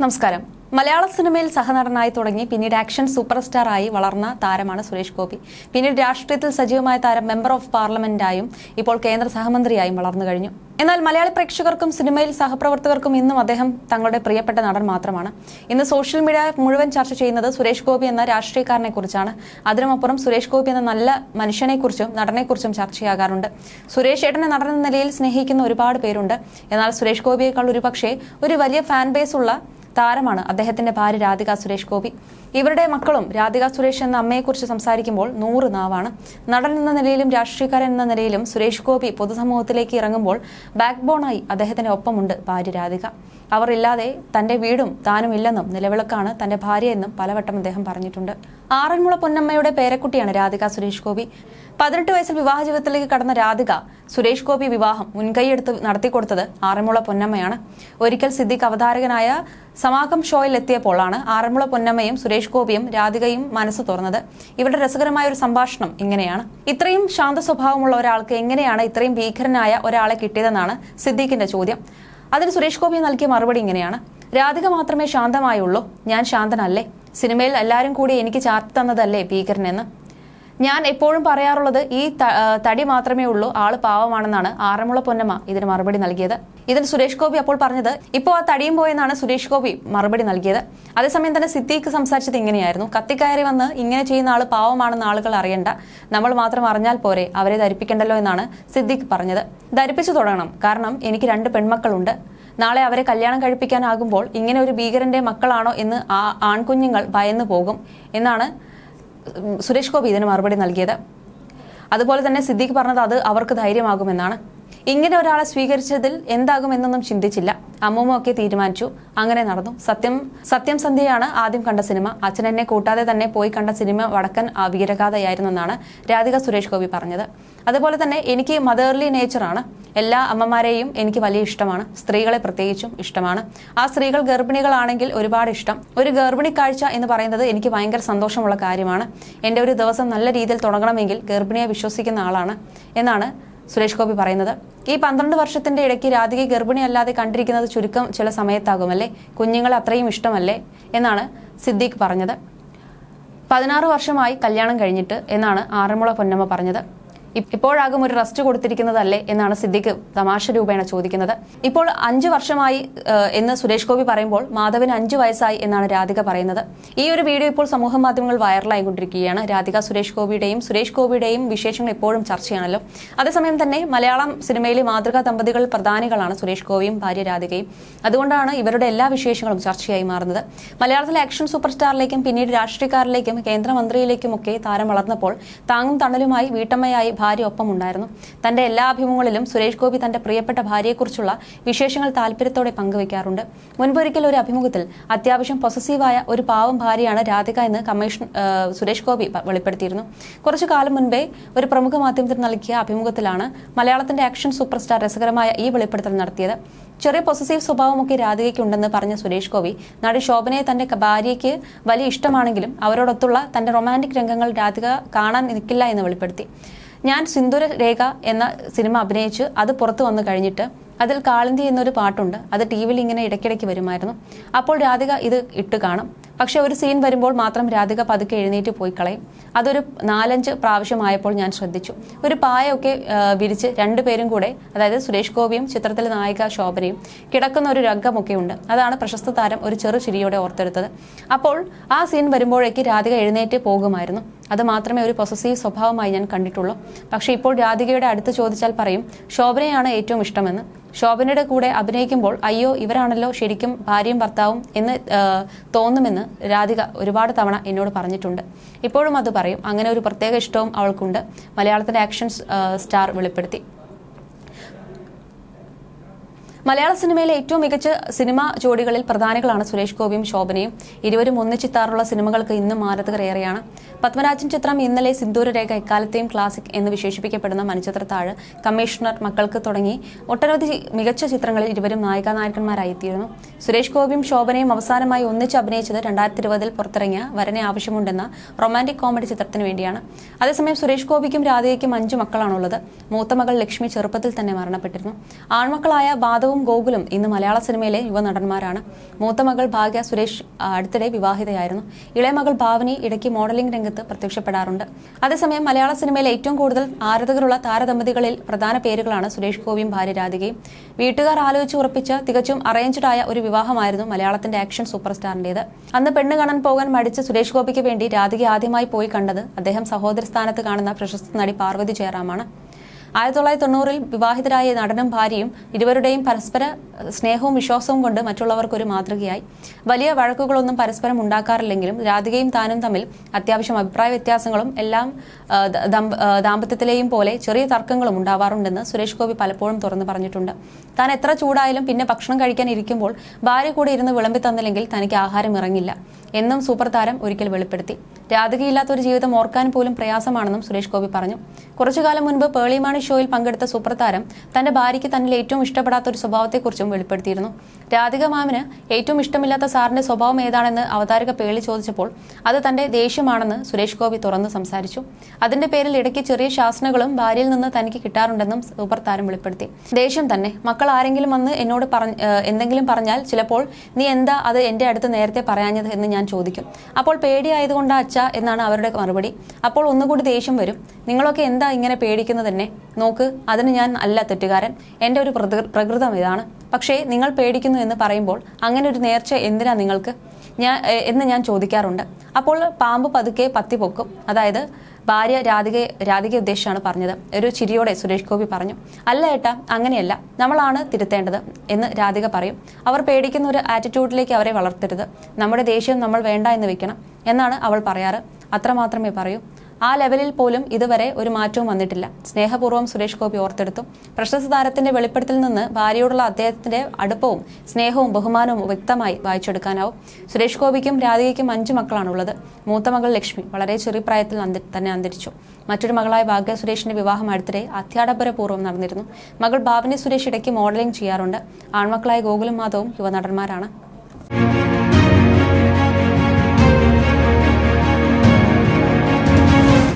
നമസ്കാരം. മലയാള സിനിമയിൽ സഹനടനായി തുടങ്ങി പിന്നീട് ആക്ഷൻ സൂപ്പർ സ്റ്റാറായി വളർന്ന താരമാണ് സുരേഷ് ഗോപി. പിന്നീട് രാഷ്ട്രീയത്തിൽ സജീവമായ താരം മെമ്പർ ഓഫ് പാർലമെന്റായും ഇപ്പോൾ കേന്ദ്ര സഹമന്ത്രിയായും വളർന്നു കഴിഞ്ഞു. എന്നാൽ മലയാളി പ്രേക്ഷകർക്കും സിനിമയിൽ സഹപ്രവർത്തകർക്കും ഇന്നും അദ്ദേഹം തങ്ങളുടെ പ്രിയപ്പെട്ട നടൻ മാത്രമാണ്. ഇന്ന് സോഷ്യൽ മീഡിയ മുഴുവൻ ചർച്ച ചെയ്യുന്നത് സുരേഷ് ഗോപി എന്ന രാഷ്ട്രീയക്കാരനെ കുറിച്ചാണ്. അതിനുമപ്പുറം സുരേഷ് ഗോപി എന്ന നല്ല മനുഷ്യനെക്കുറിച്ചും നടനെക്കുറിച്ചും ചർച്ചയാകാറുണ്ട്. സുരേഷ് ഏട്ടനെ നടൻ എന്ന നിലയിൽ സ്നേഹിക്കുന്ന ഒരുപാട് പേരുണ്ട്. എന്നാൽ സുരേഷ് ഗോപിയേക്കാൾ ഒരുപക്ഷെ ഒരു വലിയ ഫാൻ ബേസ് ഉള്ള താരമാണ്. അദ്ദേഹത്തിന്റെ ഭാര്യ രാധിക സുരേഷ് ഗോപി. ഇവരുടെ മക്കളും രാധിക സുരേഷ് എന്ന അമ്മയെക്കുറിച്ച് സംസാരിക്കുമ്പോൾ നൂറ് നാവാണ്. നടൻ എന്ന നിലയിലും രാഷ്ട്രീയക്കാരൻ എന്ന നിലയിലും സുരേഷ് ഗോപി പൊതുസമൂഹത്തിലേക്ക് ഇറങ്ങുമ്പോൾ ബാക്ക് ബോണായി അദ്ദേഹത്തിന്റെ ഒപ്പമുണ്ട് ഭാര്യ രാധിക. അവർ ഇല്ലാതെ തന്റെ വീടും താനും ഇല്ലെന്നും നിലവിളക്കാണ് തന്റെ ഭാര്യയെന്നും പലവട്ടം അദ്ദേഹം പറഞ്ഞിട്ടുണ്ട്. ആറന്മുള പൊന്നമ്മയുടെ പേരക്കുട്ടിയാണ് രാധിക സുരേഷ് ഗോപി. പതിനെട്ട് വയസ്സിൽ വിവാഹ ജീവിതത്തിലേക്ക് കടന്ന രാധിക സുരേഷ് ഗോപി വിവാഹം മുൻകൈയെടുത്ത് നടത്തിക്കൊടുത്തത് ആറന്മുള പൊന്നമ്മയാണ്. ഒരിക്കൽ സിദ്ദിഖ് അവതാരകനായ സമാഗം ഷോയിൽ എത്തിയപ്പോഴാണ് ആറന്മുള പൊന്നമ്മയും സുരേഷ് ഗോപിയും രാധികയും മനസ്സ് തുറന്നത്. ഇവരുടെ രസകരമായ ഒരു സംഭാഷണം ഇങ്ങനെയാണ്. ഇത്രയും ശാന്ത സ്വഭാവമുള്ള ഒരാൾക്ക് എങ്ങനെയാണ് ഇത്രയും ഭീകരനായ ഒരാളെ കിട്ടിയതെന്നാണ് സിദ്ദീഖിന്റെ ചോദ്യം. അതിന് സുരേഷ് ഗോപി നൽകിയ മറുപടി ഇങ്ങനെയാണ്. രാധിക മാത്രമേ ശാന്തമായുള്ളൂ ഞാൻ ശാന്തനല്ലേ? സിനിമയിൽ എല്ലാവരും കൂടി എനിക്ക് ചാർത്തി തന്നതല്ലേ ഭീകരനെന്ന്? ഞാൻ എപ്പോഴും പറയാറുള്ളത് ഈ തടി മാത്രമേ ഉള്ളൂ ആൾ പാവമാണെന്നാണ് ആറന്മുള പൊന്നമ്മ ഇതിന് മറുപടി നൽകിയത്. ഇതിന് സുരേഷ് ഗോപി അപ്പോൾ പറഞ്ഞത് ഇപ്പോൾ ആ തടിയും പോയെന്നാണ് സുരേഷ് ഗോപി മറുപടി നൽകിയത്. അതേസമയം തന്നെ സിദ്ദീഖ് സംസാരിച്ചത് ഇങ്ങനെയായിരുന്നു കത്തിക്കയറി വന്ന് ഇങ്ങനെ ചെയ്യുന്ന ആൾ പാവമാണെന്ന് ആളുകൾ അറിയണ്ട. നമ്മൾ മാത്രം അറിഞ്ഞാൽ പോരെ അവരെ ധരിപ്പിക്കണ്ടല്ലോ എന്നാണ് സിദ്ദീഖ് പറഞ്ഞത്. ധരിപ്പിച്ചു തുടങ്ങണം കാരണം എനിക്ക് രണ്ട് പെൺമക്കളുണ്ട്. നാളെ അവരെ കല്യാണം കഴിപ്പിക്കാനാകുമ്പോൾ ഇങ്ങനെ ഒരു ഭീകരന്റെ മക്കളാണോ എന്ന് ആ ആൺകുഞ്ഞുങ്ങൾ ഭയന്നു പോകും എന്നാണ് സുരേഷ് ഗോപി ഇതിന് മറുപടി നൽകിയത്? അതുപോലെ തന്നെ സിദ്ദീഖ് പറഞ്ഞത് അത് അവർക്ക് ധൈര്യമാകുമെന്നാണ്. ഇങ്ങനെ ഒരാളെ സ്വീകരിച്ചതിൽ എന്താകുമെന്നൊന്നും ചിന്തിച്ചില്ല. അമ്മൂമ്മ ഒക്കെ തീരുമാനിച്ചു. അങ്ങനെ നടന്നു. സത്യം സത്യം സന്ധ്യയാണ് ആദ്യം കണ്ട സിനിമ. അച്ഛൻ എന്നെ കൂട്ടാതെ തന്നെ പോയി കണ്ട സിനിമ വടക്കൻ വീരഗാഥയായിരുന്നെന്നാണ് രാധിക സുരേഷ് ഗോപി പറഞ്ഞത്. അതുപോലെ തന്നെ എനിക്ക് മദേർലി നേച്ചറാണ്. എല്ലാ അമ്മമാരെയും എനിക്ക് വലിയ ഇഷ്ടമാണ്. സ്ത്രീകളെ പ്രത്യേകിച്ചും ഇഷ്ടമാണ്. ആ സ്ത്രീകൾ ഗർഭിണികളാണെങ്കിൽ ഒരുപാട് ഇഷ്ടം. ഒരു ഗർഭിണി കാഴ്ച എന്ന് പറയുന്നത് എനിക്ക് ഭയങ്കര സന്തോഷമുള്ള കാര്യമാണ്. എന്റെ ഒരു ദിവസം നല്ല രീതിയിൽ തുടങ്ങണമെങ്കിൽ ഗർഭിണിയെ വിശ്വസിക്കുന്ന ആളാണ് എന്നാണ് സുരേഷ് ഗോപി പറയുന്നത് ഈ പന്ത്രണ്ട് വർഷത്തിന്റെ ഇടയ്ക്ക് രാധിക ഗർഭിണിയല്ലാതെ കണ്ടിരിക്കുന്നത് ചുരുക്കം ചില സമയത്താകുമല്ലേ? കുഞ്ഞുങ്ങളെ അത്രയും ഇഷ്ടമല്ലേ? എന്നാണ് സിദ്ദീഖ് പറഞ്ഞത്. പതിനാറ് വർഷമായി കല്യാണം കഴിഞ്ഞിട്ട് എന്നാണ് ആറന്മുള പൊന്നമ്മ പറഞ്ഞത്. ഇപ്പോഴാകും ഒരു റെസ്റ്റ് കൊടുത്തിരിക്കുന്നതല്ലേ എന്നാണ് സിദ്ദിഖ് തമാശ രൂപേണ ചോദിക്കുന്നത്. ഇപ്പോൾ അഞ്ചു വർഷമായി എന്ന് സുരേഷ് ഗോപി പറയുമ്പോൾ മാധവന് അഞ്ചു വയസ്സായി എന്നാണ് രാധിക പറയുന്നത്. ഈ ഒരു വീഡിയോ ഇപ്പോൾ സമൂഹ മാധ്യമങ്ങൾ വൈറലായിക്കൊണ്ടിരിക്കുകയാണ്. രാധിക സുരേഷ് ഗോപിയുടെയും സുരേഷ് ഗോപിയുടെയും വിശേഷങ്ങൾ എപ്പോഴും ചർച്ചയാണല്ലോ. അതേസമയം തന്നെ മലയാളം സിനിമയിലെ മാതൃകാ ദമ്പതികൾ പ്രധാനികളാണ് സുരേഷ് ഗോപിയും ഭാര്യ രാധികയും. അതുകൊണ്ടാണ് ഇവരുടെ എല്ലാ വിശേഷങ്ങളും ചർച്ചയായി മാറുന്നത്. മലയാളത്തിലെ ആക്ഷൻ സൂപ്പർ സ്റ്റാറിലേക്കും പിന്നീട് രാഷ്ട്രീയക്കാരിലേക്കും കേന്ദ്രമന്ത്രിയിലേക്കും ഒക്കെ താരം വളർന്നപ്പോൾ താങ്ങും തണലുമായി വീട്ടമ്മയായി ഭാര്യ ഒപ്പമുണ്ടായിരുന്നു തന്റെ എല്ലാ അഭിമുഖങ്ങളിലും സുരേഷ് ഗോപി തന്റെ പ്രിയപ്പെട്ട ഭാര്യയെക്കുറിച്ചുള്ള വിശേഷങ്ങൾ താല്പര്യത്തോടെ പങ്കുവയ്ക്കാറുണ്ട്. മുൻപൊരിക്കൽ ഒരു അഭിമുഖത്തിൽ അത്യാവശ്യം പൊസസീവായ ഒരു പാവം ഭാര്യയാണ് രാധിക എന്ന് കമ്മീഷൻ സുരേഷ് ഗോപി വെളിപ്പെടുത്തിയിരുന്നു. കുറച്ചു കാലം മുൻപേ ഒരു പ്രമുഖ മാധ്യമത്തിന് നൽകിയ അഭിമുഖത്തിലാണ് മലയാളത്തിന്റെ ആക്ഷൻ സൂപ്പർ സ്റ്റാർ രസകരമായ ഈ വെളിപ്പെടുത്തൽ നടത്തിയത്. ചെറിയ പൊസസീവ് സ്വഭാവമൊക്കെ രാധികയ്ക്കുണ്ടെന്ന് പറഞ്ഞ സുരേഷ് ഗോപി നടി ശോഭനയെ തന്റെ ഭാര്യയ്ക്ക് വലിയ ഇഷ്ടമാണെങ്കിലും അവരോടൊത്തുള്ള തന്റെ റൊമാന്റിക് രംഗങ്ങൾ രാധിക കാണാൻ നിൽക്കില്ല എന്ന് വെളിപ്പെടുത്തി. ഞാൻ സിന്ദൂര രേഖ എന്ന സിനിമ അഭിനയിച്ച് അത് പുറത്തു വന്നു കഴിഞ്ഞിട്ട് അതിൽ കാളിന്തി എന്നൊരു പാട്ടുണ്ട്. അത് ടി വിയിൽ ഇങ്ങനെ ഇടയ്ക്കിടയ്ക്ക് വരുമായിരുന്നു. അപ്പോൾ രാധിക ഇത് ഇട്ട് കാണും. പക്ഷെ ഒരു സീൻ വരുമ്പോൾ മാത്രം രാധിക പതുക്കെ എഴുന്നേറ്റ് പോയി കളയും. അതൊരു നാലഞ്ച് പ്രാവശ്യമായപ്പോൾ ഞാൻ ശ്രദ്ധിച്ചു. ഒരു പായൊക്കെ വിരിച്ച് രണ്ടുപേരും കൂടെ അതായത് സുരേഷ് ഗോപിയും ചിത്രത്തിലെ നായിക ശോഭനയും കിടക്കുന്ന ഒരു രംഗമൊക്കെ ഉണ്ട്. അതാണ് പ്രശസ്ത താരം ഒരു ചെറു ചിരിയോടെ ഓർത്തെടുത്തത്. അപ്പോൾ ആ സീൻ വരുമ്പോഴേക്ക് രാധിക എഴുന്നേറ്റ് പോകുമായിരുന്നു. അത് മാത്രമേ ഒരു പൊസസീവ് സ്വഭാവമായി ഞാൻ കണ്ടിട്ടുള്ളൂ. പക്ഷേ ഇപ്പോൾ രാധികയുടെ അടുത്ത് ചോദിച്ചാൽ പറയും ശോഭനയാണ് ഏറ്റവും ഇഷ്ടമെന്ന്. ശോഭനയുടെ കൂടെ അഭിനയിക്കുമ്പോൾ അയ്യോ ഇവരാണല്ലോ ശരിക്കും ഭാര്യയും ഭർത്താവും എന്ന് തോന്നുമെന്ന് രാധിക ഒരുപാട് തവണ എന്നോട് പറഞ്ഞിട്ടുണ്ട്. ഇപ്പോഴും അത് പറയും. അങ്ങനെ ഒരു പ്രത്യേക ഇഷ്ടവും അവൾക്കുണ്ട്. മലയാളത്തിന്റെ ആക്ഷൻ സ്റ്റാർ വെളിപ്പെടുത്തി. മലയാള സിനിമയിലെ ഏറ്റവും മികച്ച സിനിമാ ജോഡികളിൽ പ്രധാനികളാണ് സുരേഷ് ഗോപിയും ശോഭനയും. ഇരുവരും ഒന്നിച്ചിത്താറുള്ള സിനിമകൾക്ക് ഇന്നും ആരാധകർ ഏറെയാണ് പത്മരാജൻ ചിത്രം ഇന്നലെ സിന്ദൂരരേഖ എക്കാലത്തെയും ക്ലാസിക് എന്ന് വിശേഷിപ്പിക്കപ്പെടുന്ന മണിച്ചിത്രത്താഴ് കമ്മീഷണർ മക്കൾക്ക് തുടങ്ങി. ഒട്ടനവധി മികച്ച ചിത്രങ്ങളിൽ ഇരുവരും നായിക നായകന്മാരായി എത്തിയിരുന്നു സുരേഷ് ഗോപിയും ശോഭനയും അവസാനമായി ഒന്നിച്ച് അഭിനയിച്ചത് രണ്ടായിരത്തി ഇരുപതിൽ പുറത്തിറങ്ങിയ വരനെ ആവശ്യമുണ്ടെന്ന റൊമാന്റിക് കോമഡി ചിത്രത്തിന് വേണ്ടിയാണ്. അതേസമയം സുരേഷ് ഗോപിക്കും രാധികയ്ക്കും അഞ്ചു മക്കളാണുള്ളത്. മൂത്ത മകൾ ലക്ഷ്മി ചെറുപ്പത്തിൽ തന്നെ മരണപ്പെട്ടിരുന്നു. ആൺമക്കളായ ബാധവും ഗോകുലും ഇന്ന് മലയാള സിനിമയിലെ യുവനടന്മാരാണ് മൂത്ത മകൾ ഭാഗ്യ സുരേഷ് അടുത്തിടെ വിവാഹിതയായിരുന്നു. ഇളയ മകൾ ഭാവനി ഇടയ്ക്ക് മോഡലിംഗ് രംഗത്ത് പ്രത്യക്ഷപ്പെടാറുണ്ട്. അതേസമയം മലയാള സിനിമയിലെ ഏറ്റവും കൂടുതൽ ആരാധകരുള്ള താരദമ്പതികളിൽ പ്രധാന പേരുകളാണ് സുരേഷ് ഗോപിയും ഭാര്യ രാധികയും. വീട്ടുകാർ ആലോചിച്ച് ഉറപ്പിച്ച തികച്ചും അറേഞ്ച്ഡ് ആയ ഒരു വിവാഹമായിരുന്നു മലയാളത്തിന്റെ ആക്ഷൻ സൂപ്പർ സ്റ്റാറിന്റേത് അന്ന് പെണ്ണ് കാണാൻ പോകാൻ മടിച്ച് സുരേഷ് ഗോപിക്ക് വേണ്ടി രാധിക ആദ്യമായി പോയി കണ്ടത് അദ്ദേഹം സഹോദര സ്ഥാനത്ത് കാണുന്ന പ്രശസ്ത നടി പാർവതി ജയറാമാണ്. ആയിരത്തി തൊള്ളായിരത്തി തൊണ്ണൂറിൽ വിവാഹിതരായ നടനും ഭാര്യയും ഇരുവരുടെയും പരസ്പര സ്നേഹവും വിശ്വാസവും കൊണ്ട് മറ്റുള്ളവർക്കൊരു മാതൃകയായി. വലിയ വഴക്കുകളൊന്നും പരസ്പരം ഉണ്ടാക്കാറില്ലെങ്കിലും രാധികയും താനും തമ്മിൽ അത്യാവശ്യം അഭിപ്രായ വ്യത്യാസങ്ങളും എല്ലാം ദാമ്പത്യത്തിലെയും പോലെ ചെറിയ തർക്കങ്ങളും ഉണ്ടാവാറുണ്ടെന്ന് സുരേഷ് ഗോപി പലപ്പോഴും തുറന്നു പറഞ്ഞിട്ടുണ്ട്. താൻ എത്ര ചൂടായാലും പിന്നെ ഭക്ഷണം കഴിക്കാൻ ഇരിക്കുമ്പോൾ ഭാര്യ കൂടെ ഇരുന്ന് വിളമ്പി തന്നില്ലെങ്കിൽ തനിക്ക് ആഹാരം ഇറങ്ങില്ല എന്നും സൂപ്പർ താരം ഒരിക്കൽ വെളിപ്പെടുത്തി. രാധികയില്ലാത്ത ഒരു ജീവിതം ഓർക്കാൻ പോലും പ്രയാസമാണെന്നും സുരേഷ് ഗോപി പറഞ്ഞു. കുറച്ചു കാലം മുൻപ് പേളിമാണി ഷോയിൽ പങ്കെടുത്ത സൂപ്രതാരം തന്റെ ഭാര്യയ്ക്ക് തന്നിൽ ഏറ്റവും ഇഷ്ടപ്പെടാത്ത ഒരു സ്വഭാവത്തെക്കുറിച്ചും വെളിപ്പെടുത്തിയിരുന്നു. രാധിക മാമിന് ഏറ്റവും ഇഷ്ടമില്ലാത്ത സാറിന്റെ സ്വഭാവം ഏതാണെന്ന് അവതാരക പേളി ചോദിച്ചപ്പോൾ അത് തന്റെ ദേഷ്യമാണെന്ന് സുരേഷ് ഗോപി തുറന്ന് സംസാരിച്ചു. അതിന്റെ പേരിൽ ഇടയ്ക്ക് ചെറിയ ശാസനകളും ഭാര്യയിൽ നിന്ന് തനിക്ക് കിട്ടാറുണ്ടെന്നും സൂപ്രതാരം വെളിപ്പെടുത്തി. ദേഷ്യം തന്നെ. മക്കൾ ആരെങ്കിലും വന്ന് എന്നോട് പറഞ്ഞ എന്തെങ്കിലും പറഞ്ഞാൽ ചിലപ്പോൾ നീ എന്താ അത് എന്റെ അടുത്ത് നേരത്തെ പറയാഞ്ഞത് എന്ന് ഞാൻ ചോദിക്കും. അപ്പോൾ പേടിയായതുകൊണ്ടാ അച്ഛ എന്നാണ് അവരുടെ മറുപടി. അപ്പോൾ ഒന്നുകൂടി ദേഷ്യം വരും. നിങ്ങളൊക്കെ എന്താ ഇങ്ങനെ പേടിക്കുന്നത് തന്നെ നോക്ക് അതിന് ഞാൻ അല്ല തെറ്റുകാരൻ. എന്റെ ഒരു പ്രകൃ- പ്രകൃതം ഇതാണ്. പക്ഷേ നിങ്ങൾ പേടിക്കുന്നു എന്ന് പറയുമ്പോൾ അങ്ങനെ ഒരു നേർച്ച എന്തിനാ നിങ്ങൾക്ക്? ഞാൻ എന്ന് ഞാൻ ചോദിക്കാറുണ്ട്. അപ്പോൾ പാമ്പ് പതുക്കെ പത്തി പൊക്കും അതായത് ഭാര്യ രാധിക രാധിക ഉദ്ദേശിച്ചാണ് പറഞ്ഞത്. ഒരു ചിരിയോടെ സുരേഷ് ഗോപി പറഞ്ഞു അല്ല ഏട്ടാ അങ്ങനെയല്ല. നമ്മളാണ് തിരുത്തേണ്ടത് എന്ന് രാധിക പറയും. അവർ പേടിക്കുന്ന ഒരു ആറ്റിറ്റ്യൂഡിലേക്ക് അവരെ വളർത്തരുത്. നമ്മുടെ ദേഷ്യം നമ്മൾ വേണ്ട എന്ന് വെക്കണം എന്നാണ് അവൾ പറയാറ്. അത്രമാത്രമേ പറയൂ. ആ ലെവലിൽ പോലും ഇതുവരെ ഒരു മാറ്റവും വന്നിട്ടില്ല. സ്നേഹപൂർവം സുരേഷ് ഗോപി ഓർത്തെടുത്തു. പ്രശസ്ത താരത്തിന്റെ വെളിപ്പെടുത്തൽ നിന്ന് ഭാര്യയോടുള്ള അദ്ദേഹത്തിന്റെ അടുപ്പവും സ്നേഹവും ബഹുമാനവും വ്യക്തമായി വായിച്ചെടുക്കാനാവും. സുരേഷ് ഗോപിക്കും രാധികയ്ക്കും അഞ്ചു മക്കളാണുള്ളത്. മൂത്ത മകൾ ലക്ഷ്മി വളരെ ചെറിയ പ്രായത്തിൽ തന്നെ അന്തരിച്ചു. മറ്റൊരു മകളായ ഭാഗ്യ സുരേഷിന്റെ വിവാഹം അടുത്തിടെ അത്യാഡംബരപൂർവം നടന്നിരുന്നു. മകൾ ഭാവനി സുരേഷ് ഇടയ്ക്ക് മോഡലിംഗ് ചെയ്യാറുണ്ട്. ആൺമക്കളായ ഗോകുലും മാധവും യുവനടന്മാരാണ്.